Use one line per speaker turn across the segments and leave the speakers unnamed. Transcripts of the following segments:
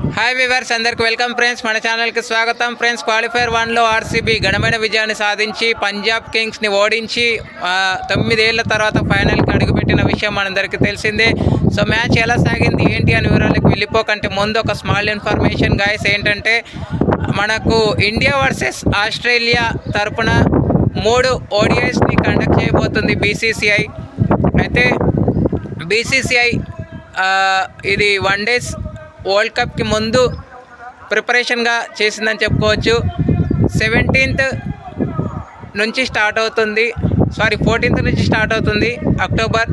Hi viewers అందరికి welcome friends మన ఛానల్కి స్వాగతం. ఫ్రెండ్స్ క్వాలిఫైర్ వన్లో ఆర్సీబీ ఘనమైన విజయాన్ని సాధించి పంజాబ్ కింగ్స్ని ఓడించి తొమ్మిదేళ్ళ తర్వాత ఫైనల్కి అడుగుపెట్టిన విషయం మనందరికీ తెలిసిందే. సో మ్యాచ్ ఎలా సాగింది? ఏంటి అని వివరాలకు వెళ్ళిపోకంటే ముందు ఒక స్మాల్ ఇన్ఫర్మేషన్ గాయస్ ఏంటంటే మనకు ఇండియా వర్సెస్ ఆస్ట్రేలియా తరపున మూడు ఓడిఐస్ని కండక్ట్ చేయబోతుంది బీసీసీఐ అయితే బీసీసీఐ ఇది వన్ డేస్ వరల్డ్ కప్కి ముందు ప్రిపరేషన్గా చేసిందని చెప్పుకోవచ్చు. సెవెంటీన్త్ నుంచి స్టార్ట్ అవుతుంది. సారీ ఫోర్టీన్త్ నుంచి స్టార్ట్ అవుతుంది. October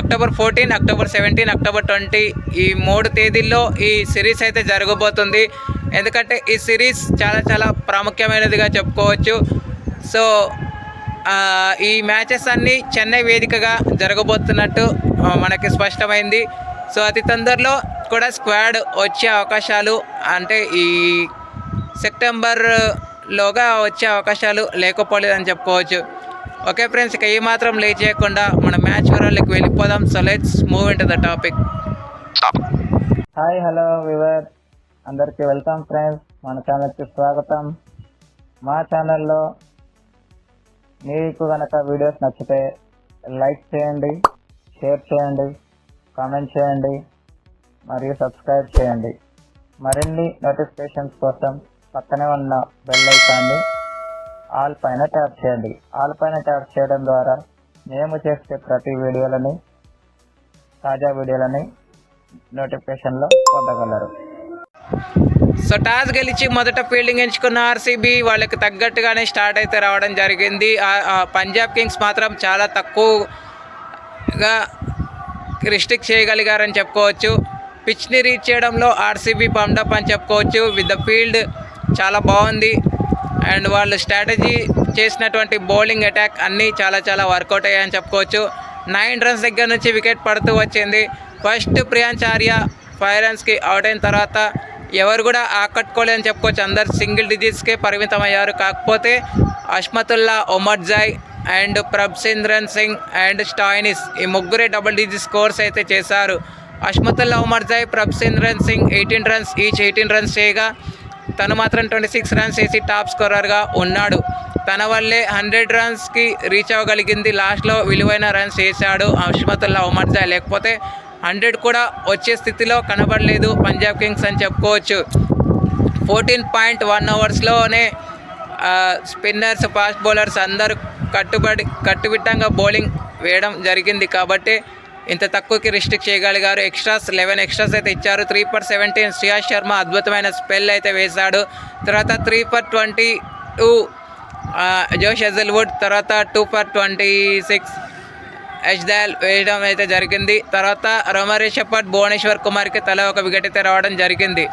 October fourteen October seventeen October twenty ఈ మూడు తేదీల్లో ఈ సిరీస్ అయితే జరగబోతుంది. ఎందుకంటే ఈ సిరీస్ చాలా చాలా ప్రాముఖ్యమైనదిగా చెప్పుకోవచ్చు. సో ఈ మ్యాచెస్ అన్నీ చెన్నై వేదికగా జరగబోతున్నట్టు మనకి స్పష్టమైంది. సో అతి తొందరలో కూడా స్క్వాడ్ వచ్చే అవకాశాలు అంటే ఈ సెప్టెంబర్లోగా వచ్చే అవకాశాలు లేకపోలేదని చెప్పుకోవచ్చు. ఓకే ఫ్రెండ్స్ ఇక మాత్రం లేట్ చేయకుండా మన మ్యాచ్ వివరాలకు వెళ్ళిపోదాం. So let's move in to the topic
hi hello viewer అందరికీ వెల్కమ్ ఫ్రెండ్స్ మన ఛానల్కి స్వాగతం. మా ఛానల్లో మీకు కనుక వీడియోస్ నచ్చితే లైక్ చేయండి షేర్ చేయండి కామెంట్ చేయండి. మరియు సబ్స్క్రైబ్ చేయండి. మరిన్ని నోటిఫికేషన్స్ కోసం పక్కనే ఉన్న బెల్ ఐకాన్ని ఆల్ పైన ట్యాప్ చేయండి. ఆల్ పైన ట్యాప్ చేయడం ద్వారా మేము చేసే ప్రతి వీడియోలని తాజా వీడియోలని నోటిఫికేషన్లో పొందగలరు.
సో టాస్ గెలిచి మొదట ఫీల్డింగ్ ఎంచుకున్న ఆర్సీబీ వాళ్ళకి తగ్గట్టుగానే స్టార్ట్ అయితే రావడం జరిగింది. ఆ- పంజాబ్ కింగ్స్ మాత్రం చాలా తక్కువగా రిస్ట్రిక్ట్ చేయగలిగారని చెప్పుకోవచ్చు. పిచ్ని రీచ్ చేయడంలో ఆర్సీబీ పండప్ అని చెప్పుకోవచ్చు. విత్ ద ఫీల్డ్ చాలా బాగుంది. అండ్ వాళ్ళు స్ట్రాటజీ చేసినటువంటి బౌలింగ్ అటాక్ అన్నీ చాలా చాలా వర్కౌట్ అయ్యాయని చెప్పుకోవచ్చు. నైన్ రన్స్ దగ్గర నుంచి వికెట్ పడుతూ వచ్చింది. ఫస్ట్ ప్రియాంచార్య ఫైవ్ రన్స్కి అవుట్ అయిన తర్వాత ఎవరు కూడా ఆకట్టుకోలేదని చెప్పుకోవచ్చు. అందరు సింగిల్ డిజిట్స్కే పరిమితం అయ్యారు కాకపోతే Azmatullah Omarzai and Prabhsimran Singh and Stoinis ఈ ముగ్గురే డబుల్ డిజిట్ స్కోర్స్ అయితే చేశారు. Azmatullah Omarzai run Singh eighteen runs each eighteen runs చేయగా తను మాత్రం ట్వంటీ సిక్స్ రన్స్ వేసి టాప్ స్కోరర్గా ఉన్నాడు. తన వల్లే హండ్రెడ్ రన్స్కి రీచ్ అవ్వగలిగింది. లాస్ట్లో విలువైన రన్స్ వేశాడు అష్మతుల్లా ఉమర్జాయ్ లేకపోతే హండ్రెడ్ కూడా వచ్చే స్థితిలో కనబడలేదు పంజాబ్ కింగ్స్ అని చెప్పుకోవచ్చు. ఫోర్టీన్ పాయింట్ వన్ అవర్స్లోనే స్పిన్నర్స్ ఫాస్ట్ బౌలర్స్ అందరూ కట్టుబడి కట్టుబిట్టంగా బౌలింగ్ వేయడం జరిగింది. కాబట్టి ఇంత తక్కువకి రిస్ట్రిక్ట్ చేయగలిగారు. ఎక్స్ట్రాస్ లెవెన్ ఎక్స్ట్రాస్ అయితే ఇచ్చారు. Three for seventeen Shreyas Sharma అద్భుతమైన స్పెల్ అయితే వేశాడు. తర్వాత three for twenty two Josh Hazlewood. తర్వాత two for twenty six Dayal వేయడం అయితే జరిగింది. తర్వాత రొమరే షెపర్డ్ భువనేశ్వర్ కుమార్కి తల ఒక వికెట్ అయితే రావడం జరిగింది.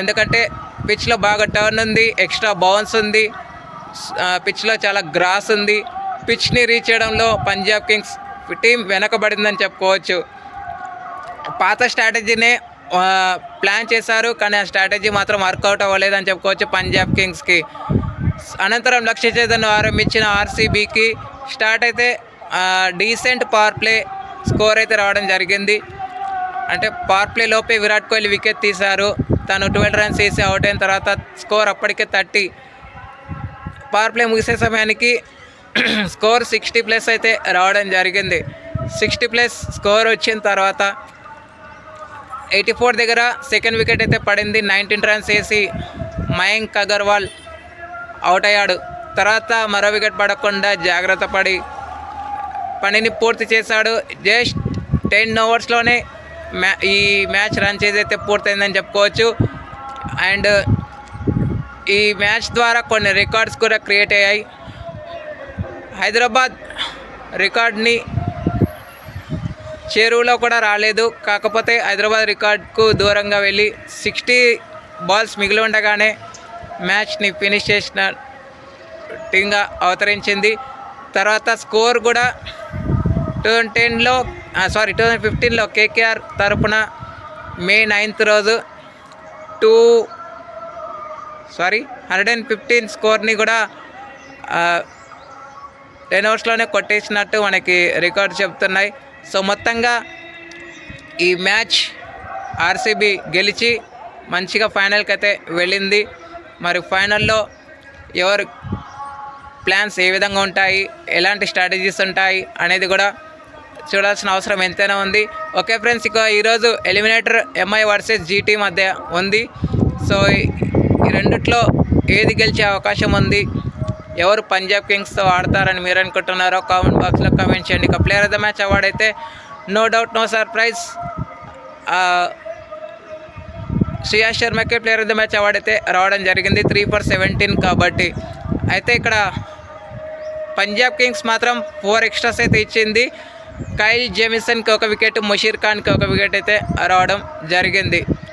ఎందుకంటే పిచ్లో బాగా టర్న్ ఉంది ఎక్స్ట్రా బౌన్స్ ఉంది పిచ్లో చాలా గ్రాస్ ఉంది. పిచ్ని రీచ్ చేయడంలో పంజాబ్ కింగ్స్ టీం వెనకబడిందని చెప్పుకోవచ్చు. పాత స్ట్రాటజీనే ప్లాన్ చేశారు కానీ ఆ స్ట్రాటజీ మాత్రం వర్కౌట్ అవ్వలేదని చెప్పుకోవచ్చు పంజాబ్ కింగ్స్కి. అనంతరం లక్ష్య చేతను ఆరంభించిన ఆర్సీబీకి స్టార్ట్ అయితే డీసెంట్ పవర్ ప్లే స్కోర్ అయితే రావడం జరిగింది. అంటే పవర్ ప్లే లోపే విరాట్ కోహ్లీ వికెట్ తీశారు. తను ట్వెల్వ్ రన్స్ వేసి అవుట్ అయిన తర్వాత స్కోర్ అప్పటికే థర్టీ. పవర్ ప్లే ముగిసే సమయానికి స్కోర్ సిక్స్టీ ప్లస్ అయితే రావడం జరిగింది. సిక్స్టీ ప్లస్ స్కోర్ వచ్చిన తర్వాత ఎయిటీ ఫోర్ దగ్గర సెకండ్ వికెట్ అయితే పడింది. నైన్టీన్ రన్స్ వేసి మయాంక్ అగర్వాల్ అవుట్ అయ్యాడు. తర్వాత మరో వికెట్ పడకుండా జాగ్రత్త పడి పనిని పూర్తి చేశాడు. జస్ట్ టెన్ ఓవర్స్లోనే మ్యా ఈ మ్యాచ్ రన్ చేసి అయితే పూర్తయిందని చెప్పుకోవచ్చు. అండ్ ఈ మ్యాచ్ ద్వారా కొన్ని రికార్డ్స్ కూడా క్రియేట్ అయ్యాయి. హైదరాబాద్ రికార్డ్ని చేరువలో కూడా రాలేదు. కాకపోతే హైదరాబాద్ రికార్డ్కు దూరంగా వెళ్ళి సిక్స్టీ బాల్స్ మిగిలి ఉండగానే మ్యాచ్ని ఫినిష్ చేసిన టీంగా అవతరించింది. తర్వాత స్కోర్ కూడా టూ థౌజండ్ టెన్లో సారీ టూ థౌజండ్ ఫిఫ్టీన్లో కేకేఆర్ తరపున మే నైన్త్ రోజు two sorry hundred and fifteen స్కోర్ని కూడా టెన్ అవర్స్లోనే కొట్టేసినట్టు మనకి రికార్డు చెప్తున్నాయి. సో మొత్తంగా ఈ మ్యాచ్ ఆర్సీబీ గెలిచి మంచిగా ఫైనల్కి అయితే వెళ్ళింది. మరి ఫైనల్లో ఎవరు ప్లాన్స్ ఏ విధంగా ఉంటాయి ఎలాంటి స్ట్రాటజీస్ ఉంటాయి అనేది కూడా చూడాల్సిన అవసరం ఎంతైనా ఉంది. ఓకే ఫ్రెండ్స్ ఇక ఈరోజు ఎలిమినేటర్ ఎంఐ వర్సెస్ జీటీ మధ్య ఉంది. సో ఈ- ఈ రెండిట్లో ఏది గెలిచే అవకాశం ఉంది? ఎవరు పంజాబ్ కింగ్స్తో ఆడతారని మీరు అనుకుంటున్నారో కామెంట్ బాక్స్లో కామెంట్ చేయండి. ఇక player of the match award అయితే no doubt no surprise. Shreya శర్మకే player of the match award అయితే రావడం జరిగింది త్రీ ఫర్ సెవెంటీన్ కాబట్టి. అయితే ఇక్కడ పంజాబ్ కింగ్స్ మాత్రం ఫోర్ ఎక్స్ట్రాస్ అయితే ఇచ్చింది. కైల్ జెమిసన్కి ఒక వికెట్ ముషీర్ ఖాన్కి ఒక వికెట్ అయితే రావడం జరిగింది.